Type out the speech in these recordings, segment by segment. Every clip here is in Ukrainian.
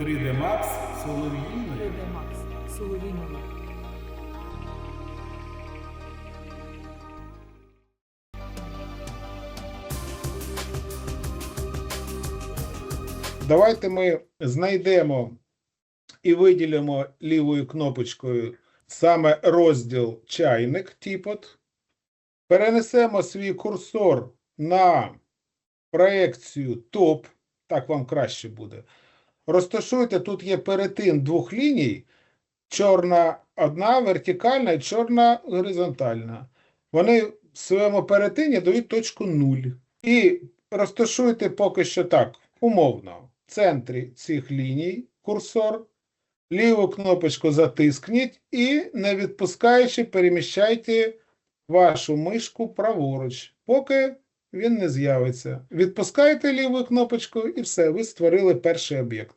3D Max Солов'їною. 3D Max Соловійною. Давайте ми знайдемо і виділимо лівою кнопочкою саме розділ чайник тіпот. Перенесемо свій курсор на проекцію топ, так вам краще буде. Розташуйте, тут є перетин двох ліній, чорна одна вертикальна і чорна горизонтальна. Вони в своєму перетині дають точку 0. І розташуйте поки що так, умовно, в центрі цих ліній курсор, ліву кнопочку затискніть і, не відпускаючи, переміщайте вашу мишку праворуч, поки він не з'явиться. Відпускаєте ліву кнопочку і все, ви створили перший об'єкт.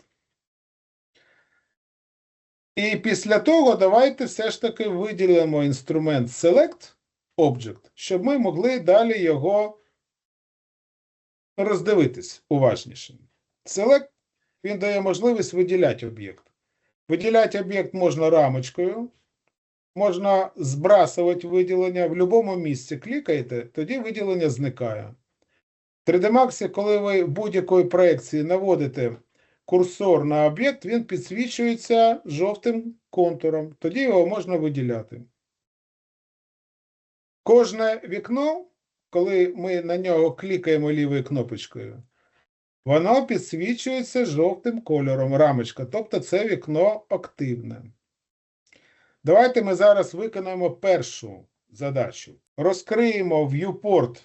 І після того давайте все ж таки виділимо інструмент Select Object, щоб ми могли далі його роздивитись уважніше. Select він дає можливість виділяти об'єкт. Виділяти об'єкт можна рамочкою, можна збрасувати виділення. В будь-якому місці клікаєте, тоді виділення зникає. В 3D Max, коли ви будь-якої проекції наводите курсор на об'єкт, він підсвічується жовтим контуром. Тоді його можна виділяти. Кожне вікно, коли ми на нього клікаємо лівою кнопочкою, воно підсвічується жовтим кольором рамочка, тобто це вікно активне. Давайте ми зараз виконаємо першу задачу. Розкриємо viewport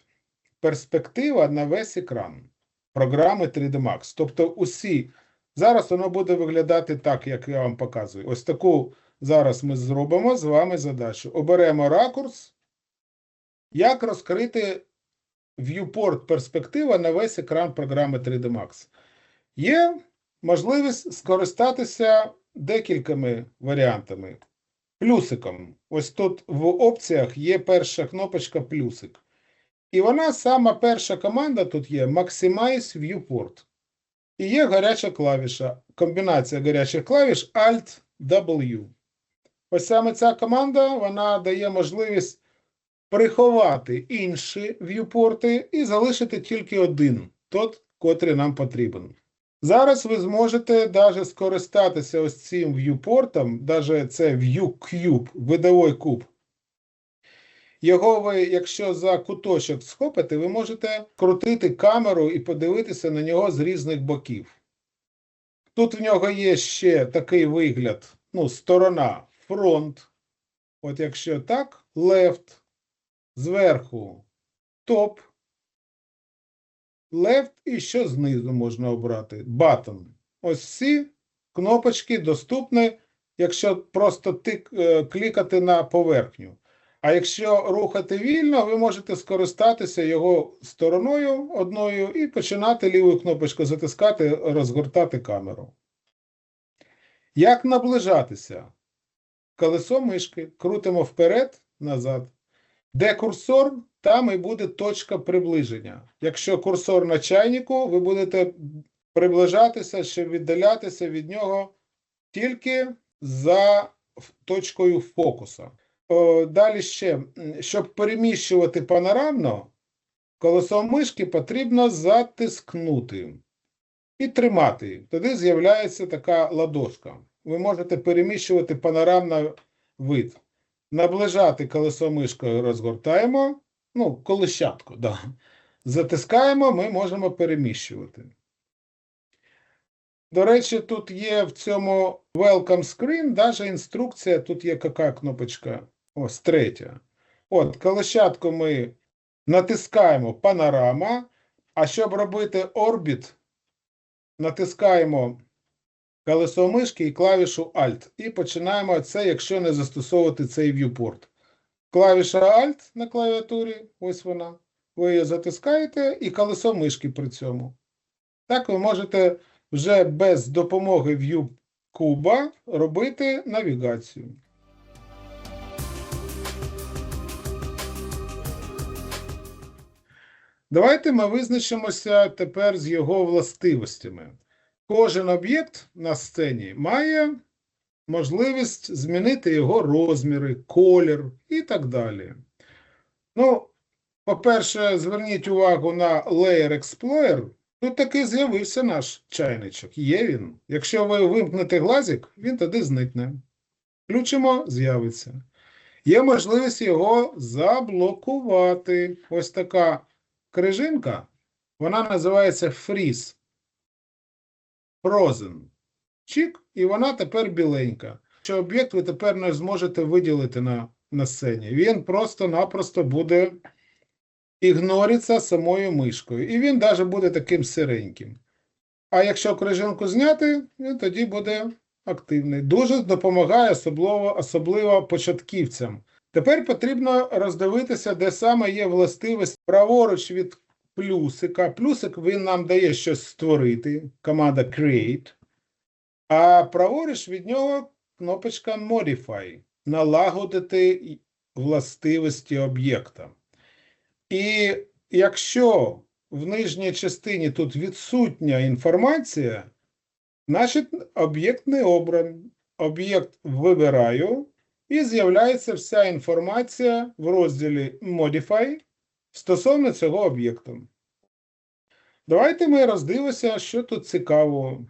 перспектива на весь екран програми 3D Max. Тобто усі. Зараз воно буде виглядати так, як я вам показую. Ось таку зараз ми зробимо з вами задачу. Оберемо ракурс. Як розкрити viewport перспектива на весь екран програми 3D Max? Є можливість скористатися декількома варіантами. Плюсиком. Ось тут в опціях є перша кнопочка плюсик. І вона сама перша команда тут є Maximize Viewport. І є гаряча клавіша. Комбінація гарячих клавіш Alt-W. Ось саме ця команда вона дає можливість приховати інші в'юпорти і залишити тільки один, тот, котрий нам потрібен. Зараз ви зможете даже скористатися ось цим в'юпортом, даже це ViewCube, видовий куб. Його ви, якщо за куточок схопите, ви можете крутити камеру і подивитися на нього з різних боків. Тут в нього є ще такий вигляд, ну, сторона, фронт. От якщо так, left, зверху топ, left і що знизу можна обрати? Button. Ось всі кнопочки доступні, якщо просто тик, е, клікати на поверхню. А якщо рухати вільно, ви можете скористатися його стороною одною і починати лівою кнопочкою затискати, розгортати камеру. Як наближатися? Колесо мишки крутимо вперед, назад. Де курсор, там і буде точка приближення. Якщо курсор на чайнику, ви будете приближатися, щоб віддалятися від нього тільки за точкою фокуса. Далі ще, щоб переміщувати панорамно, колесо мишки потрібно затискнути і тримати. Тоді з'являється така ладошка. Ви можете переміщувати панорамно вид. Наближати колесо мишкою розгортаємо, ну, колещатку, да. затискаємо, ми можемо переміщувати. До речі, тут є в цьому Welcome Screen даже інструкція, тут є яка кнопочка, ось третя. От, колещатку ми натискаємо панорама, а щоб робити орбіт, натискаємо колесо мишки і клавішу Alt. І починаємо це, якщо не застосовувати цей viewport. Клавіша Alt на клавіатурі, ось вона. Ви її затискаєте і колесо мишки при цьому. Так ви можете вже без допомоги View робити навігацію. Давайте ми визначимося тепер з його властивостями. кожен об'єкт на сцені має можливість змінити його розміри, колір і так далі. Ну, по-перше, зверніть увагу на Layer Explorer. Тут таки з'явився наш чайничок. Є він. Якщо ви вимкнете глазик, він тоді зникне. Включимо, з'явиться. Є можливість його заблокувати. Ось така крижинка. Вона називається Freeze. Frozen. Чик, і вона тепер біленька. Що об'єкт ви тепер не зможете виділити на, на сцені. Він просто-напросто буде ігнориться самою мишкою. І він навіть буде таким сиреньким. А якщо крижинку зняти, він тоді буде активний. Дуже допомагає особливо, особливо початківцям. Тепер потрібно роздивитися, де саме є властивість праворуч від плюсика. Плюсик він нам дає щось створити, команда Create. А праворуч від нього кнопочка Modify налагодити властивості об'єкта. І якщо в нижній частині тут відсутня інформація, значить об'єкт не обраний. Об'єкт вибираю, і з'являється вся інформація в розділі Modify стосовно цього об'єкту. Давайте ми роздивимося, що тут цікавого.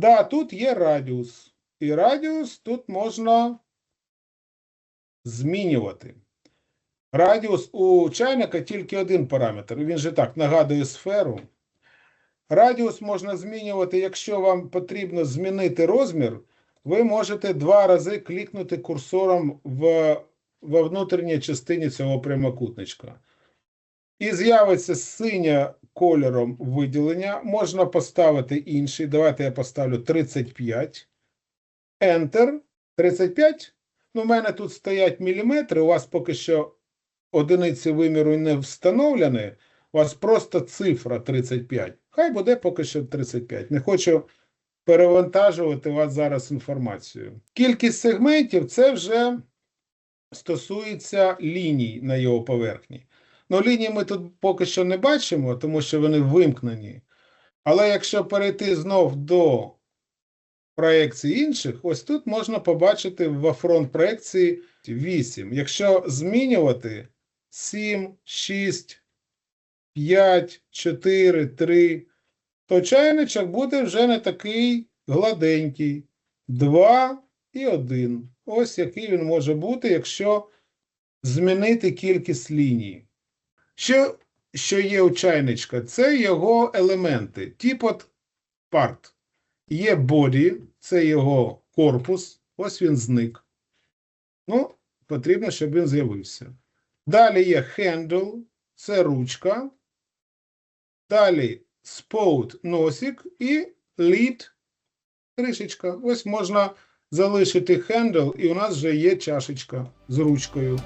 Да, тут є радіус. І радіус тут можна змінювати. Радіус у чайника тільки один параметр. Він же так нагадує сферу. Радіус можна змінювати, якщо вам потрібно змінити розмір, ви можете два рази клікнути курсором в, во внутрішній частині цього прямокутничка. І з'явиться синя кольором виділення. Можна поставити інший. Давайте я поставлю 35. Enter. 35. Ну, у мене тут стоять міліметри. У вас поки що одиниці виміру не встановлені. У вас просто цифра 35. Хай буде поки що 35. Не хочу перевантажувати вас зараз інформацією. Кількість сегментів це вже стосується ліній на його поверхні. Ну, лінії ми тут поки що не бачимо, тому що вони вимкнені. Але якщо перейти знов до проекцій інших, ось тут можна побачити в фронт проекції 8. Якщо змінювати 7, 6, 5, 4, 3, то чайничок буде вже не такий гладенький. 2 і 1. Ось який він може бути, якщо змінити кількість ліній. Що, що є у чайничка? Це його елементи. Тип от part. Є body, це його корпус. Ось він зник. Ну, потрібно, щоб він з'явився. Далі є handle, це ручка. Далі spout носик і lid кришечка. Ось можна залишити handle, і у нас вже є чашечка з ручкою.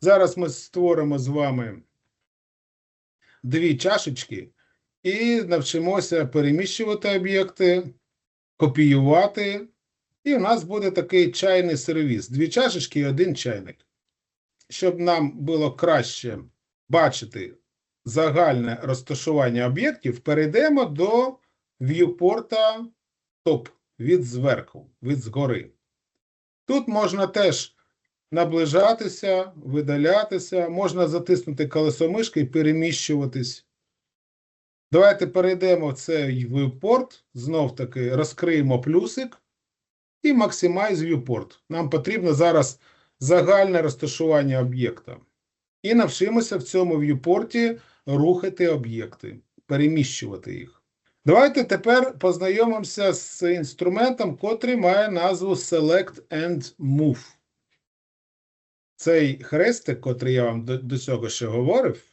Зараз ми створимо з вами дві чашечки і навчимося переміщувати об'єкти, копіювати. І у нас буде такий чайний сервіс. Дві чашечки і один чайник. Щоб нам було краще бачити загальне розташування об'єктів, перейдемо до в'юпорта топ від зверху, від згори. Тут можна теж наближатися, видалятися, можна затиснути колесо мишки і переміщуватись. Давайте перейдемо в цей viewport, знов таки розкриємо плюсик і Maximize Viewport. Нам потрібно зараз загальне розташування об'єкта. І навчимося в цьому viewport рухати об'єкти, переміщувати їх. Давайте тепер познайомимося з інструментом, котрий має назву Select and Move. Цей хрестик, котрий я вам до, до цього ще говорив,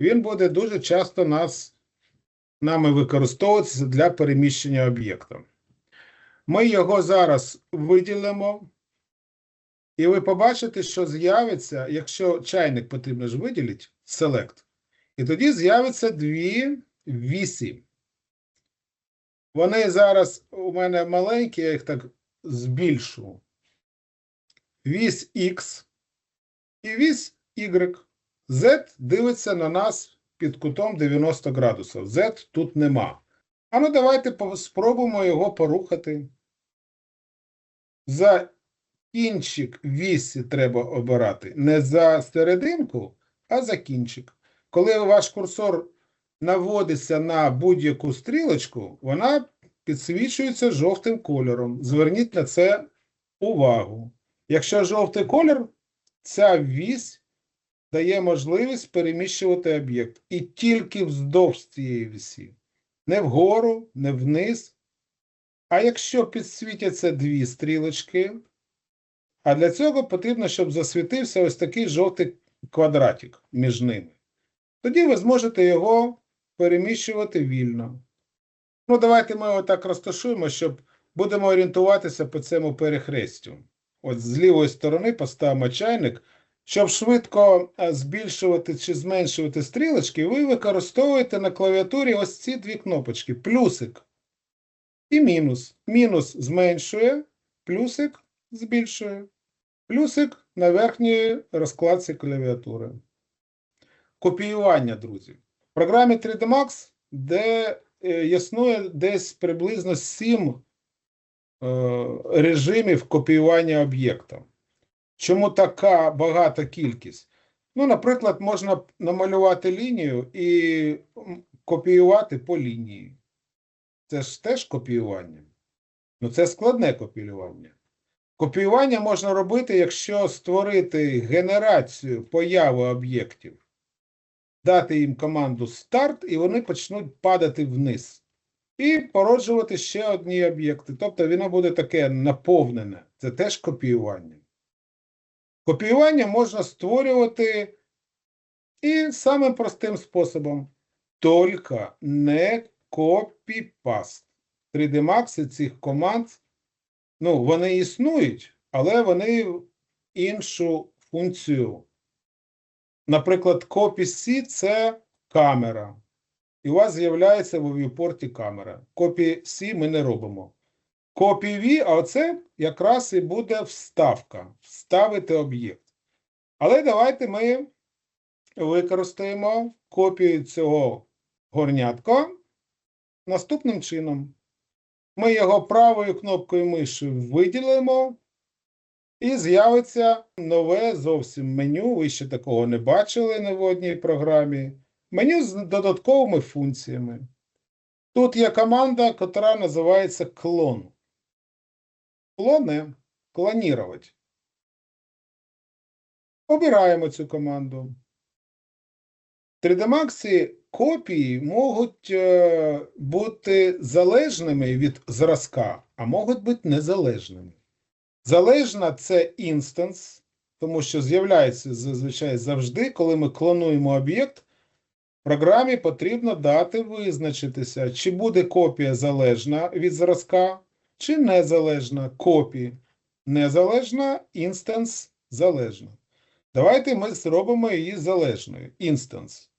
він буде дуже часто нас, нами використовуватися для переміщення об'єкта. Ми його зараз виділимо, і ви побачите, що з'явиться, якщо чайник потрібно ж виділити, Select, і тоді з'явиться дві вісі. Вони зараз у мене маленькі, я їх так збільшу. Вісь X і вісь Y Z дивиться на нас під кутом 90 градусів. Z тут нема. А ну давайте спробуємо його порухати. За кінчик вісі треба обирати. Не за серединку, а за кінчик. Коли ваш курсор наводиться на будь-яку стрілочку, вона підсвічується жовтим кольором. Зверніть на це увагу. Якщо жовтий колір, ця вісь дає можливість переміщувати об'єкт. І тільки вздовж цієї вісі. Не вгору, не вниз. А якщо підсвітяться дві стрілочки, а для цього потрібно, щоб засвітився ось такий жовтий квадратик між ними. Тоді ви зможете його переміщувати вільно. Ну, давайте ми отак розташуємо, щоб будемо орієнтуватися по цьому перехрестю. От з лівої сторони поставимо чайник. Щоб швидко е, збільшувати чи зменшувати стрілочки, ви використовуєте на клавіатурі ось ці дві кнопочки: плюсик і мінус. Мінус зменшує, плюсик збільшує. Плюсик на верхній розкладці клавіатури. Копіювання, друзі. В програмі 3D Max, де е, існує десь приблизно 7 е, режимів копіювання об'єкта. Чому така багата кількість? Ну, наприклад, можна намалювати лінію і копіювати по лінії. Це ж теж копіювання. Ну, це складне копіювання. Копіювання можна робити, якщо створити генерацію появи об'єктів, дати їм команду старт, і вони почнуть падати вниз. І породжувати ще одні об'єкти. Тобто воно буде таке наповнене. Це теж копіювання. Копіювання можна створювати і самим простим способом. Тільки не копіпаст. 3D Max цих команд, ну, вони існують, але вони іншу функцію. Наприклад, Copy-C – це камера. І у вас з'являється в viewport камера. Copy-C ми не робимо. Copy-V, а оце якраз і буде вставка. Вставити об'єкт. Але давайте ми використаємо копію цього горнятка наступним чином. Ми його правою кнопкою миші виділимо, і з'явиться нове зовсім меню. Ви ще такого не бачили ні в одній програмі. Меню з додатковими функціями. Тут є команда, яка називається клон. Клоне клонувати. Обираємо цю команду. 3D Max копії можуть е, бути залежними від зразка, а можуть бути незалежними. Залежна це інстанс, тому що з'являється зазвичай завжди, коли ми клонуємо об'єкт, програмі потрібно дати визначитися, чи буде копія залежна від зразка, чи незалежна копії. Незалежна, інстанс залежна. Давайте ми зробимо її залежною. Інстанс.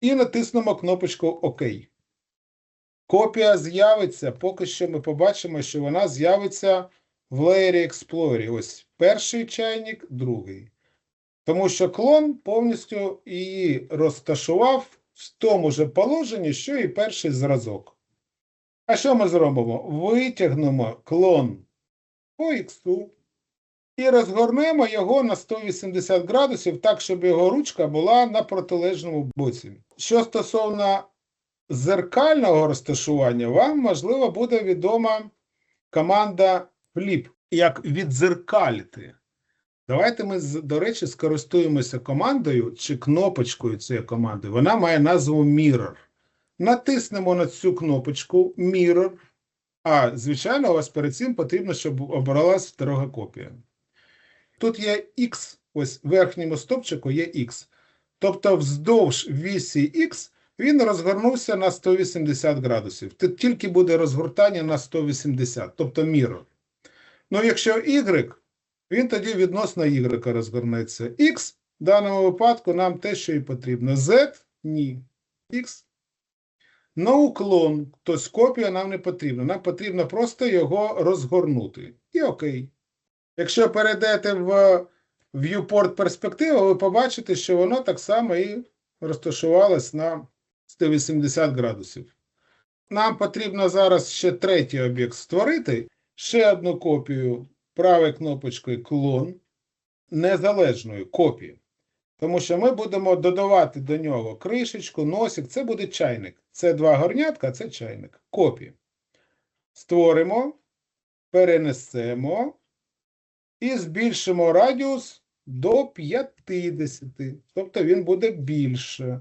І натиснемо кнопочку ОК. Копія з'явиться, поки що ми побачимо, що вона з'явиться в Layer Explorer. Ось перший чайник, другий. Тому що клон повністю її розташував в тому же положенні, що і перший зразок. А що ми зробимо? Витягнемо клон по X і розгорнемо його на 180 градусів, так, щоб його ручка була на протилежному боці. Що стосовно зеркального розташування, вам, можливо, буде відома команда Flip, як відзеркалити. Давайте ми, до речі, скористуємося командою чи кнопочкою цієї команди. Вона має назву Mirror. Натиснемо на цю кнопочку Mirror. А, звичайно, у вас перед цим потрібно, щоб обралась второга копія. Тут є X, ось в верхньому стопчику є X. Тобто вздовж вісі X він розгорнувся на 180 градусів. Тут тільки буде розгортання на 180, тобто mirror. Ну, якщо Y, він тоді відносно Y розгорнеться. X в даному випадку нам те, що і потрібно. Z ні. X. На уклон, тобто копія нам не потрібна. Нам потрібно просто його розгорнути. І окей. Якщо перейдете в viewport перспектива, ви побачите, що воно так само і розташувалось на 180 градусів. Нам потрібно зараз ще третій об'єкт створити, ще одну копію правою кнопочкою клон незалежної копії. Тому що ми будемо додавати до нього кришечку, носик, це буде чайник. Це два горнятка, це чайник. Копії. Створимо, перенесемо і збільшимо радіус до 50. Тобто він буде більше.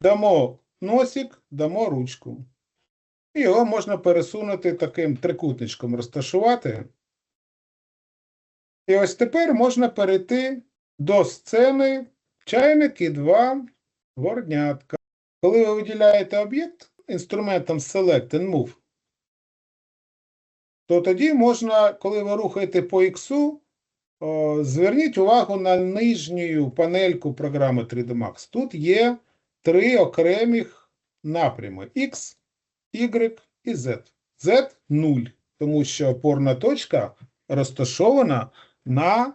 Дамо носик, дамо ручку. Його можна пересунути таким трикутничком, розташувати. І ось тепер можна перейти до сцени чайник і два горнятка. Коли ви виділяєте об'єкт інструментом Select and Move, то тоді можна, коли ви рухаєте по X, зверніть увагу на нижню панельку програми 3D Max. Тут є три окремих напрями X, Y і Z. Z 0, тому що опорна точка розташована на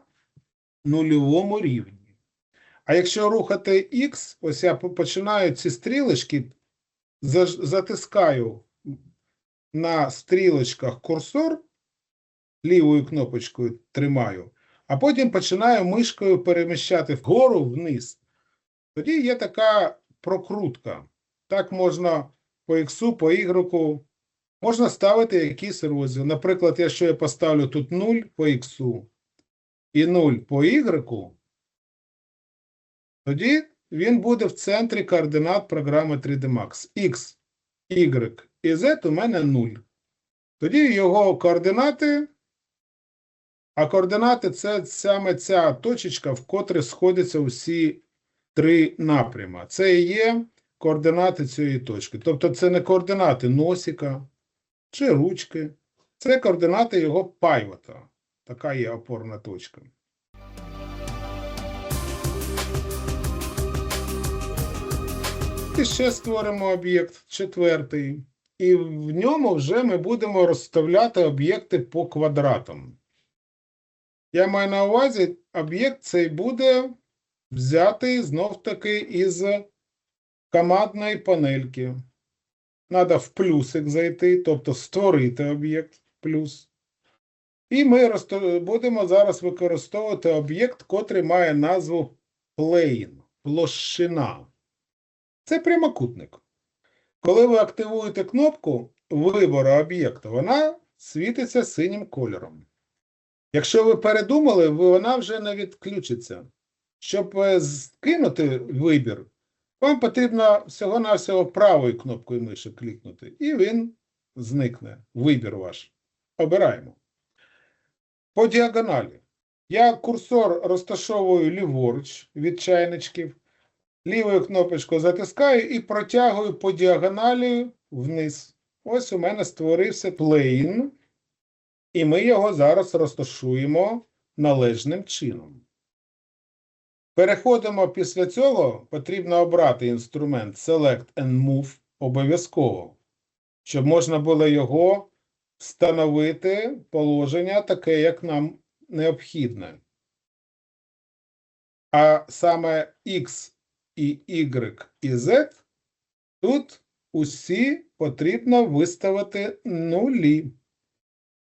нульовому рівні. А якщо рухати X, ось я починаю ці стрілочки, затискаю на стрілочках курсор, лівою кнопочкою тримаю, а потім починаю мишкою переміщати вгору вниз. Тоді є така прокрутка. Так можна по X, по Y, можна ставити якийсь розділ. Наприклад, якщо я поставлю тут 0 по X і 0 по Y, тоді він буде в центрі координат програми 3D Max. X, Y і Z у мене 0. Тоді його координати, а координати це саме ця точечка, в котрі сходяться усі три напрями. Це і є координати цієї точки. Тобто це не координати носика чи ручки, це координати його пайвота. Така є опорна точка. І ще створимо об'єкт четвертий. І в ньому вже ми будемо розставляти об'єкти по квадратам. Я маю на увазі, об'єкт цей буде взятий знов-таки із командної панельки. Надо в плюсик зайти, тобто створити об'єкт плюс. І ми будемо зараз використовувати об'єкт, котрий має назву plane, площина. Це прямокутник. Коли ви активуєте кнопку вибору об'єкту, вона світиться синім кольором. Якщо ви передумали, вона вже не відключиться. Щоб е, скинути вибір, вам потрібно всього-навсього правою кнопкою миші клікнути, і він зникне. Вибір ваш. Обираємо. По діагоналі. Я курсор розташовую ліворуч від чайничків. Лівою кнопочкою затискаю і протягую по діагоналі вниз. Ось у мене створився плейн, і ми його зараз розташуємо належним чином. Переходимо після цього, потрібно обрати інструмент Select and Move обов'язково, щоб можна було його встановити положення таке, як нам необхідне. А саме X і Y і Z тут усі потрібно виставити нулі.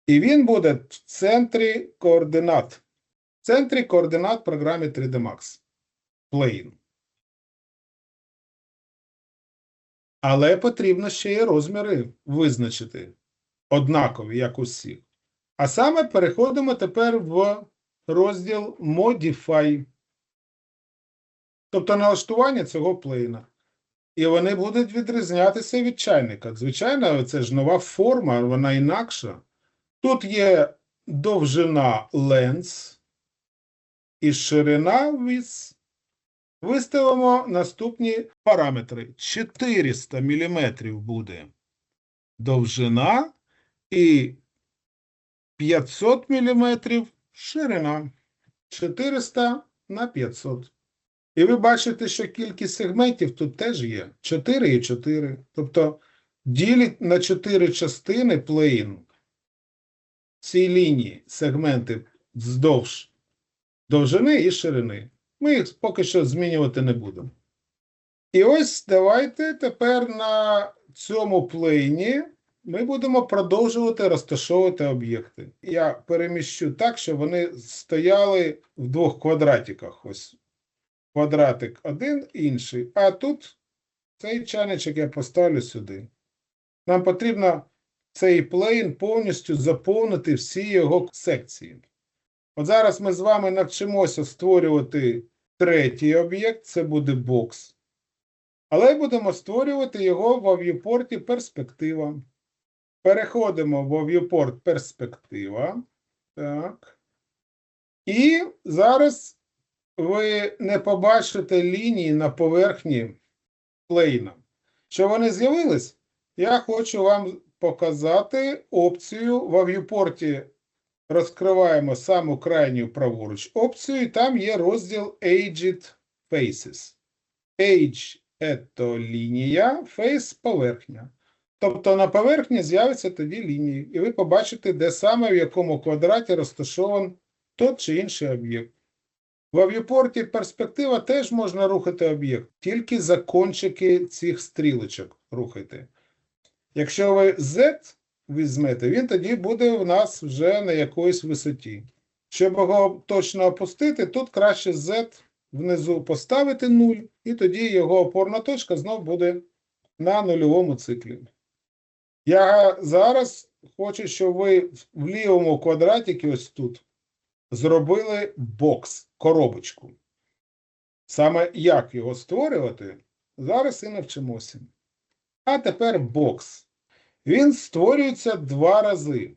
І він буде в центрі координат. В центрі координат програми 3D Max. Plane. Але потрібно ще й розміри визначити однакові, як усіх. А саме переходимо тепер в розділ Modify. Тобто налаштування цього плейна. І вони будуть відрізнятися від чайника. Звичайно, це ж нова форма, вона інакша. Тут є довжина lens і ширина width. Виставимо наступні параметри. 400 мм буде довжина і 500 мм ширина. 400 на 500. І ви бачите, що кількість сегментів тут теж є 4 і 4. Тобто ділять на 4 частини плейн ці лінії, сегменти вздовж довжини і ширини. Ми їх поки що змінювати не будемо. І ось давайте тепер на цьому плейні ми будемо продовжувати розташовувати об'єкти. Я переміщу так, щоб вони стояли в двох квадратиках. Ось квадратик один, інший. А тут цей чайничок я поставлю сюди. Нам потрібно цей плейн повністю заповнити всі його секції. От зараз ми з вами навчимося створювати третій об'єкт, це буде бокс. Але будемо створювати його в viewport перспектива. Переходимо в viewport перспектива. Так. І зараз ви не побачите лінії на поверхні плейна. Що вони з'явились? Я хочу вам показати опцію в viewport розкриваємо саму крайню праворуч опцію, і там є розділ Aged Faces. Age – це лінія, face – поверхня. Тобто на поверхні з'являться тоді лінії, і ви побачите, де саме в якому квадраті розташований той чи інший об'єкт. В авіопорті перспектива теж можна рухати об'єкт, тільки за кончики цих стрілочок рухайте. Якщо ви Z візьмете, він тоді буде у нас вже на якоїсь висоті. Щоб його точно опустити, тут краще Z внизу поставити 0, і тоді його опорна точка знов буде на нульовому циклі. Я зараз хочу, щоб ви в лівому квадратикі ось тут зробили бокс, коробочку. Саме як його створювати, зараз і навчимося. А тепер бокс. Він створюється два рази.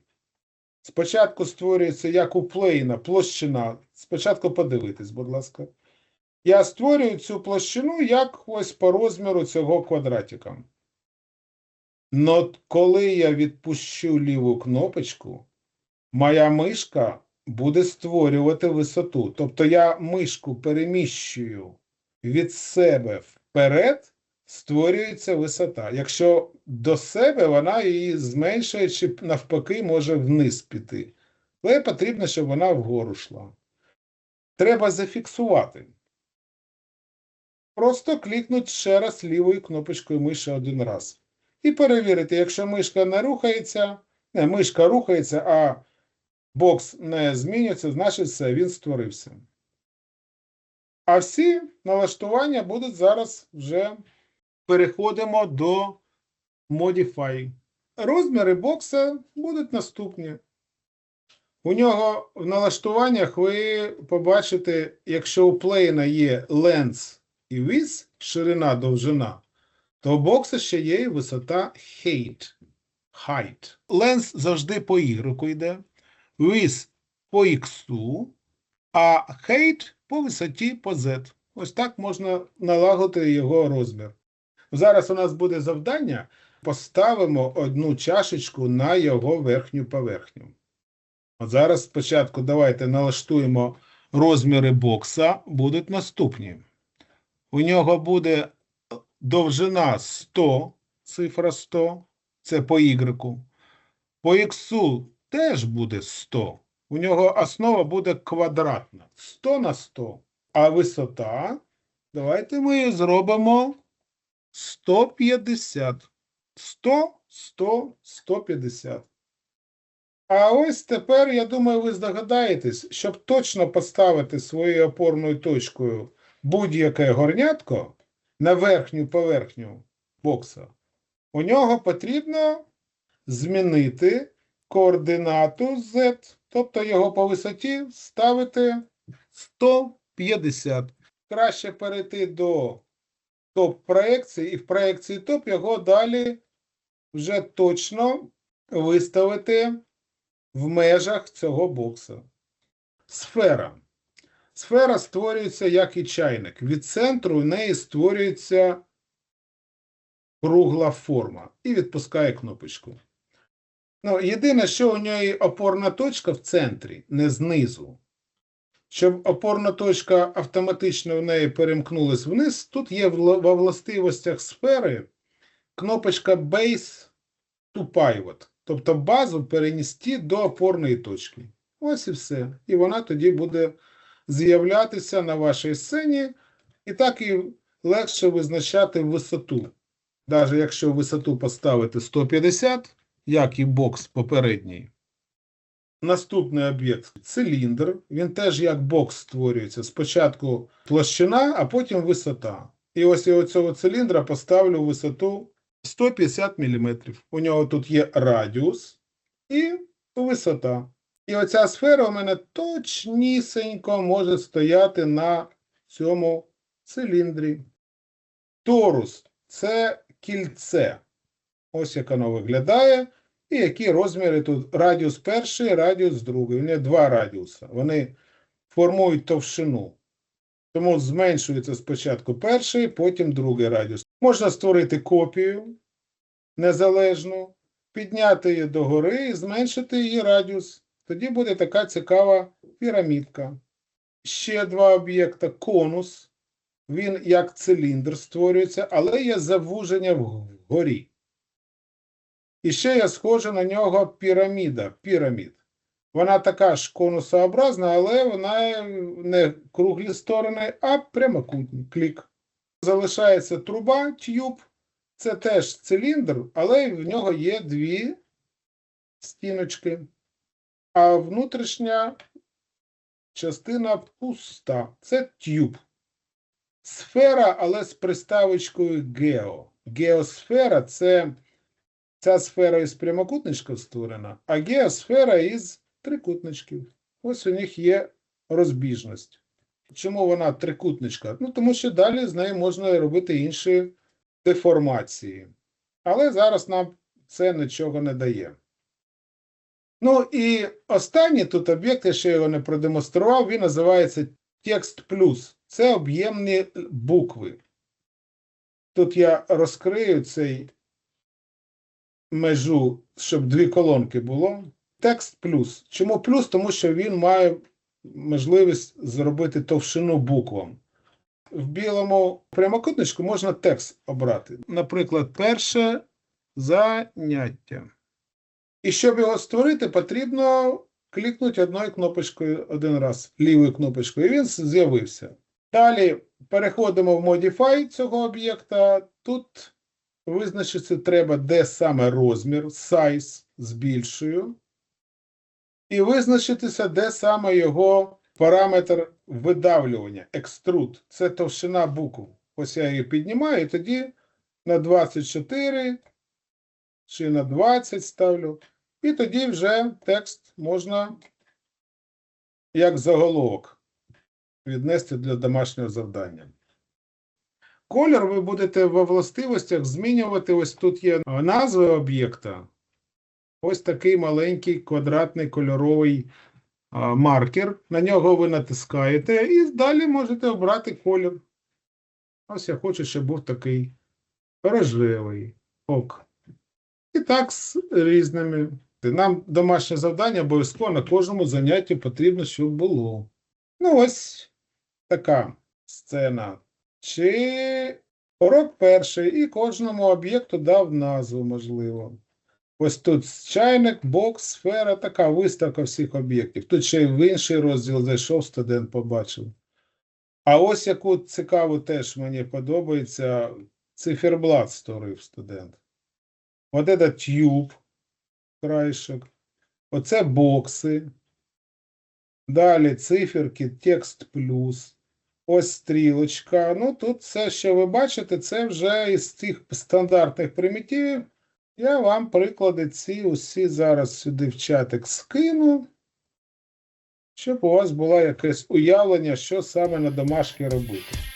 Спочатку створюється як у плейна площина. Спочатку подивитись, будь ласка. Я створюю цю площину як ось по розміру цього квадратика. Но коли я відпущу ліву кнопочку, моя мишка буде створювати висоту. Тобто я мишку переміщую від себе вперед, створюється висота. Якщо до себе, вона її зменшує чи навпаки може вниз піти. Але потрібно, щоб вона вгору йшла. Треба зафіксувати. Просто клікнути ще раз лівою кнопочкою миші один раз. І перевірити, якщо мишка не рухається, не, мишка рухається, а бокс не змінюється, значить все, він створився. А всі налаштування будуть зараз вже переходимо до Modify. Розміри бокса будуть наступні. У нього в налаштуваннях ви побачите, якщо у плейна є length і width, ширина, довжина, то у бокса ще є висота height. height. Length завжди по Y йде, width по X, а height по висоті по Z. Ось так можна налагодити його розмір. Зараз у нас буде завдання. Поставимо одну чашечку на його верхню поверхню. От зараз спочатку давайте налаштуємо розміри бокса, будуть наступні. У нього буде довжина 100, цифра 100, це по Y. По X теж буде 100. У нього основа буде квадратна. 100 на 100. А висота, давайте ми зробимо 150. 100, 100, 150. А ось тепер, я думаю, ви здогадаєтесь, щоб точно поставити своєю опорною точкою будь-яке горнятко на верхню поверхню бокса, у нього потрібно змінити координату Z, тобто його по висоті ставити 150. Краще перейти до топ-проекції і в проекції топ його далі вже точно виставити в межах цього бокса. Сфера. Сфера створюється як і чайник. Від центру в неї створюється кругла форма і відпускає кнопочку. Ну, єдине, що у неї опорна точка в центрі, не знизу. Щоб опорна точка автоматично в неї перемкнулась вниз, тут є во властивостях сфери кнопочка Base to Pivot, тобто базу перенести до опорної точки. Ось і все. І вона тоді буде з'являтися на вашій сцені, і так і легше визначати висоту. Навіть якщо висоту поставити 150, як і бокс попередній. Наступний об'єкт циліндр. Він теж як бокс створюється. Спочатку площина, а потім висота. І ось я цього циліндра поставлю висоту 150 мм. У нього тут є радіус і висота. І оця сфера у мене точнісінько може стояти на цьому циліндрі. Торус це кільце. Ось як воно виглядає. І які розміри тут радіус перший, радіус другий. Них два радіуси. Вони формують товщину. Тому зменшується спочатку перший, потім другий радіус. Можна створити копію незалежну, підняти її догори і зменшити її радіус. Тоді буде така цікава пірамідка. Ще два об'єкта конус. Він як циліндр створюється, але є завуження вгорі. І ще є схожа на нього піраміда, пірамід. Вона така ж конусообразна, але вона не круглі сторони, а прямокутні. Клік. Залишається труба, тюб. Це теж циліндр, але в нього є дві стіночки. А внутрішня частина пуста. Це тюб. Сфера, але з приставочкою гео. Геосфера це ця сфера із прямокутничків створена, а геосфера із трикутничків. Ось у них є розбіжність. Чому вона трикутничка? Ну, тому що далі з нею можна робити інші деформації. Але зараз нам це нічого не дає. Ну і останній тут об'єкт, я ще його не продемонстрував, він називається текст плюс. Це об'ємні букви. Тут я розкрию цей межу, щоб дві колонки було. Текст плюс. Чому плюс? Тому що він має можливість зробити товщину буквам. В білому прямокутничку можна текст обрати. Наприклад, перше заняття. І щоб його створити, потрібно клікнути одною кнопочкою один раз, лівою кнопочкою, і він з'явився. Далі переходимо в Modify цього об'єкта. Тут визначити треба, де саме розмір, size збільшую. І визначитися, де саме його параметр видавлювання, extrude. Це товщина букв. Ось я її піднімаю, і тоді на 24 чи на 20 ставлю. І тоді вже текст можна як заголовок віднести для домашнього завдання. Колір ви будете во властивостях змінювати. Ось тут є назви об'єкта. Ось такий маленький квадратний кольоровий маркер. На нього ви натискаєте і далі можете обрати колір. Ось я хочу, щоб був такий рожевий. Ок. І так з різними. Нам домашнє завдання обов'язково на кожному занятті потрібно, щоб було. Ну, ось така сцена. Чи урок перший, і кожному об'єкту дав назву, можливо. Ось тут чайник, бокс, сфера, така виставка всіх об'єктів. Тут ще й в інший розділ зайшов, студент побачив. А ось яку цікаву теж мені подобається, циферблат створив студент. От це тюб, краєшок. Оце бокси. Далі циферки, текст плюс. Ось стрілочка. Ну, тут все, що ви бачите, це вже із цих стандартних примітивів. Я вам приклади ці усі зараз сюди в чатик скину, щоб у вас було якесь уявлення, що саме на домашки робити.